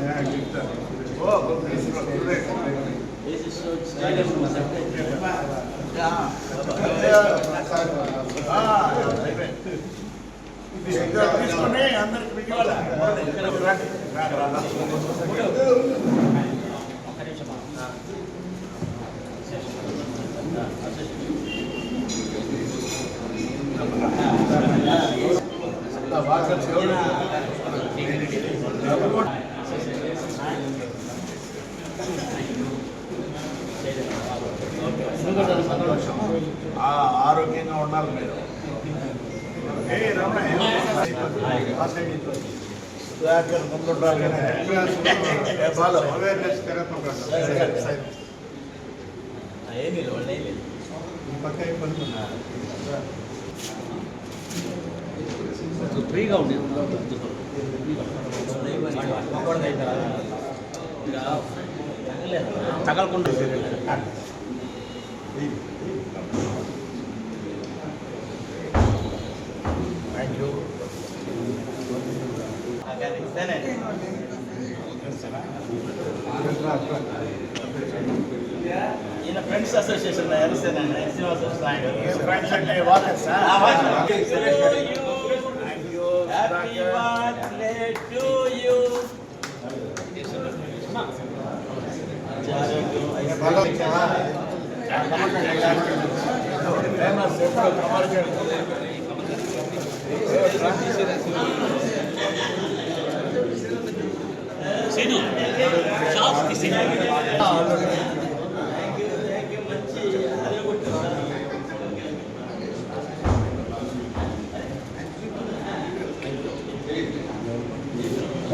Happy అందరికి మిగిలిన you happy birthday To you Sneha Suresh Sneha Suresh This is so exciting. తీసుకొని అందరికి ఆరోగ్యంగా ఉండాలి మీరు ఏ రమణ సుధాకర్ ముందుండాలి బాలు అవేర్నెస్ ఏమీ లేదు వాళ్ళు Association, I understand. I'm friends. I'm friends. I'm friends. I'm friends. I'm friends. I'm friends. I'm Happy birthday to you. Sinu, shops, this is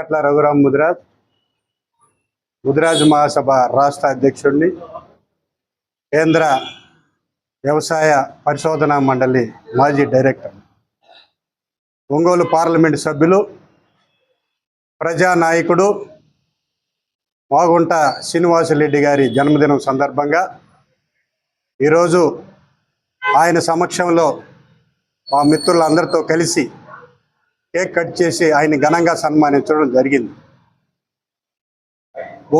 ఎప్పుడు commercial Raghuram Mudiraj. Mudiraj మహాసభ రాష్ట్ర అధ్యక్షుడిని. కేంద్ర వ్యవసాయ పరిశోధనా మండలి మాజీ డైరెక్టర్. ఒంగోలు పార్లమెంటు సభ్యులు ప్రజానాయకుడు మాగుంట శ్రీనివాసరెడ్డి గారి జన్మదినం సందర్భంగా ఈరోజు ఆయన సమక్షంలో మా మిత్రులందరితో కలిసి కేక్ కట్ చేసి ఆయన ఘనంగా సన్మానించడం జరిగింది.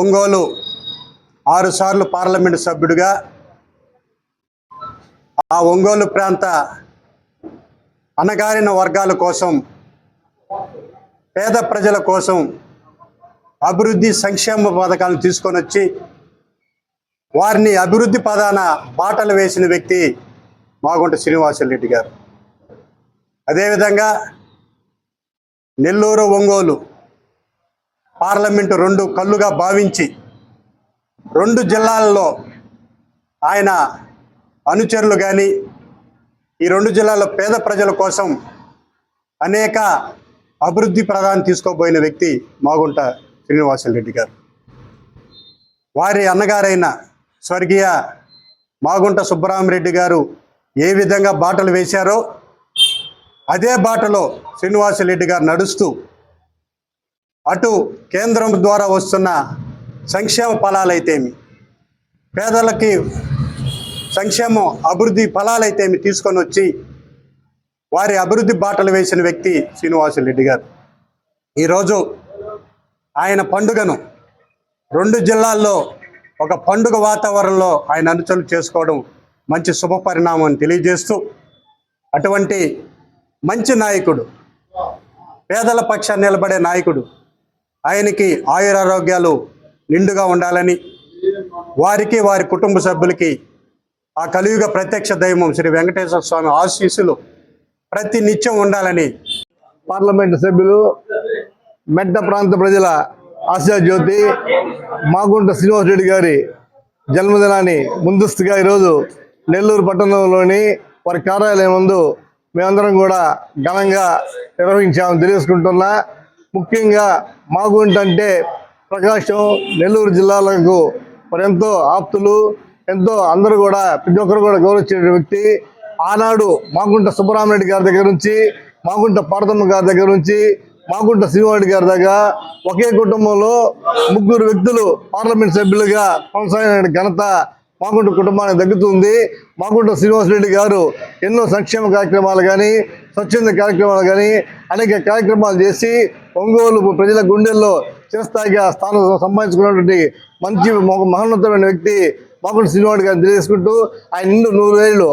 ఒంగోలు ఆరుసార్లు పార్లమెంటు సభ్యుడిగా ఆ ఒంగోలు ప్రాంత అణగారిన వర్గాల కోసం పేద ప్రజల కోసం అభివృద్ధి సంక్షేమ పథకాలను తీసుకొని వచ్చి వారిని అభివృద్ధి పదాన బాటలు వేసిన వ్యక్తి మాగుంట శ్రీనివాసరెడ్డి గారు. అదేవిధంగా నెల్లూరు ఒంగోలు పార్లమెంటు రెండు కళ్ళుగా భావించి రెండు జిల్లాల్లో ఆయన అనుచరులు కానీ ఈ రెండు జిల్లాల పేద ప్రజల కోసం అనేక అభివృద్ధి ప్రధానం తీసుకోబోయిన వ్యక్తి మాగుంట శ్రీనివాసరెడ్డి గారు. వారి అన్నగారైన స్వర్గీయ మాగుంట సుబ్బరామరెడ్డి గారు ఏ విధంగా బాటలు వేశారో అదే బాటలో శ్రీనివాసరెడ్డి గారు నడుస్తూ అటు కేంద్రం ద్వారా వస్తున్న సంక్షేమ ఫలాలైతేమి పేదలకి సంక్షేమం అభివృద్ధి ఫలాలైతేమి తీసుకొని వచ్చి వారి అభివృద్ధి బాటలు వేసిన వ్యక్తి శ్రీనివాసరెడ్డి గారు. ఈరోజు ఆయన పండుగను రెండు జిల్లాల్లో ఒక పండుగ వాతావరణంలో ఆయన అనుచరులు చేసుకోవడం మంచి శుభ పరిణామం అని తెలియజేస్తూ అటువంటి మంచి నాయకుడు. పేదల పక్షాన్ని నిలబడే నాయకుడు. ఆయనకి ఆయురారోగ్యాలు నిండుగా ఉండాలని వారికి వారి కుటుంబ సభ్యులకి ఆ కలియుగ ప్రత్యక్ష దైవం శ్రీ వెంకటేశ్వర స్వామి ఆశీస్సులు ప్రతి నిత్యం ఉండాలని పార్లమెంట్ సభ్యులు మెట్ట ప్రాంత ప్రజల ఆశాజ్యోతి మాగుంట శ్రీనివాసరెడ్డి గారి జన్మదినాన్ని ముందస్తుగా ఈరోజు నెల్లూరు పట్టణంలోని వారి కార్యాలయం ముందు మేమందరం కూడా ఘనంగా నిర్వహించామని తెలియజేసుకుంటున్నా. ముఖ్యంగా మాగుంట అంటే ప్రకాశం నెల్లూరు జిల్లాలకు మరి ఎంతో ఆప్తులు ఎంతో అందరూ కూడా ప్రతి ఒక్కరు కూడా గౌరవించే వ్యక్తి. ఆనాడు మాగుంట సుబ్బరామరెడ్డి గారి దగ్గర నుంచి మాగుంట పార్థమ్మ గారి దగ్గర నుంచి మాగుంట శ్రీవాడి గారి దగ్గర ఒకే కుటుంబంలో ముగ్గురు వ్యక్తులు పార్లమెంట్ సభ్యులుగా కొనసాగిన ఘనత మాగుంట కుటుంబానికి దగ్గుతుంది మాగుంట శ్రీనివాసరెడ్డి గారు ఎన్నో సంక్షేమ కార్యక్రమాలు కానీ స్వచ్ఛంద కార్యక్రమాలు కానీ అనేక కార్యక్రమాలు చేసి ఒంగోలు ప్రజల గుండెల్లో చిరస్థాయిగా స్థానం సంపాదించుకున్నటువంటి మంచి మహోన్నతమైన వ్యక్తి మాగుంట శ్రీనివాడు గారిని తెలియజేసుకుంటూ ఆయన నిండు నూరేళ్ళు